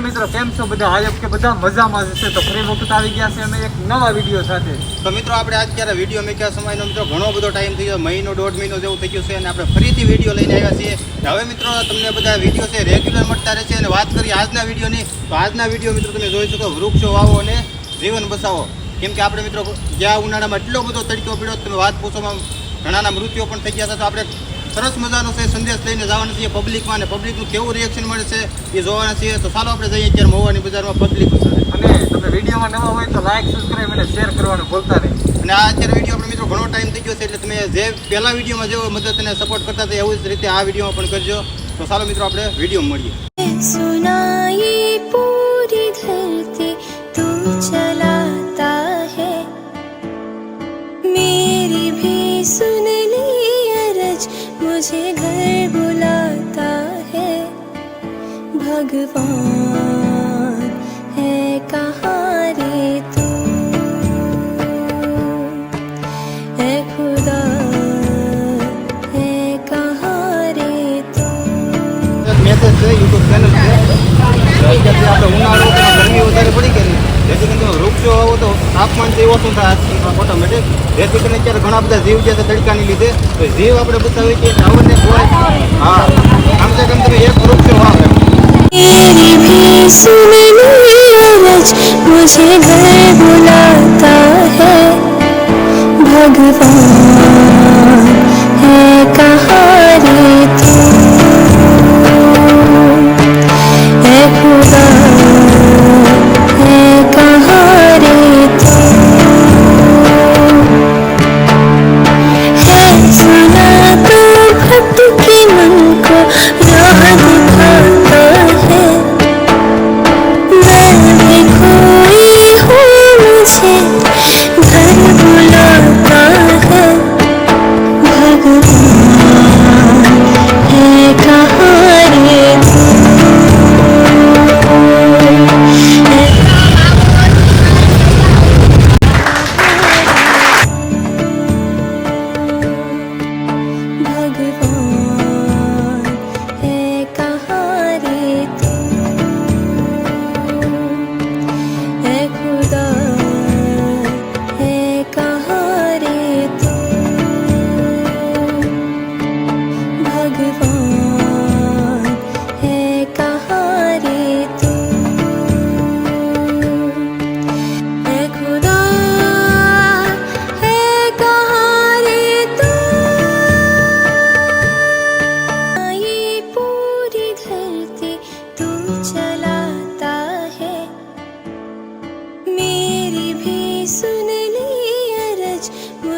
મિત્રો, કેમ છો બધા? આયોગ કે બધા મજામાં છે. તો ફરી વખત આવી ગયા છે અમે એક નવા વીડિયો સાથે. તો મિત્રો, આપણે આજ ક્યારે વીડિયો મેક્યા? સમયનો મિત્રો, ઘણો બધો ટાઈમ થઈ ગયો મહિનો, દોઢ મહિનો જેવું થઈ ગયું છે અને આપણે ફરીથી વીડિયો લઈને આવ્યા છીએ. હવે મિત્રો, તમને બધા વીડિયો છે રેગ્યુલર મળતા રહે છે અને વાત કરીએ આજના વિડીયોની તો આજના વીડિયો મિત્રો, તમે જોઈ શકો, વૃક્ષો વાવો અને જીવન બસાવો. કેમ કે આપણે મિત્રો, જ્યાં ઉનાળામાં એટલો બધો તડકો પડ્યો, તમે વાત પૂછોમાં ઘણાના મૃત્યુ પણ થઈ ગયા હતા. તો આપણે સરસ મજાનો છે સંદેશ લઈને જવાના છીએ પબ્લિકમાં અને પબ્લિકનું કેવું રિએક્શન મળે છે એ જોવાના છીએ. તો ચાલો આપણે જઈએ અત્યારે મહુવાની બજારમાં પબ્લિક અને તમે વિડીયોમાં નવા હોય તો લાઈક સબસ્ક્રાઈબ અને શેર કરવાનું ભૂલતા નહીં. અને આ અત્યારે વીડિયો આપણે મિત્રો ઘણો ટાઈમ થઈ ગયો છે એટલે તમે જે પહેલા વિડીયોમાં જેવો મદદ અને સપોર્ટ કરતા હતા એવું જ રીતે આ વિડીયોમાં પણ કરજો. તો ચાલો મિત્રો આપણે વીડિયો મળીએ. मुझे घर बुलाता है भगवान है कहाँ रे तू है खुदा है कहाँ रे तू એક મેસેજ છે યુટ્યુબ ચેનલ છે અત્યારે આપણે ઉનાળો છે, ગરમી વધારે પડી ગઈ ને જેથી કરીને તમે વૃક્ષો વાવો તો તાપમાન જે ઓછું થાય ઓટોમેટિક જેથી કરીને અત્યારે ઘણા બધા જીવ જે છે તડકાની લીધે તો જીવ આપણે બતાવીએ કે આવડને હોય હા આમ છે કમ તમે એક વૃક્ષો વાવો એમ. मेरी भी सुन ली अरज मुझे घर बुलाता है भगवान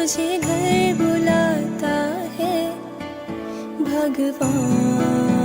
मुझे घर बुलाता है भगवान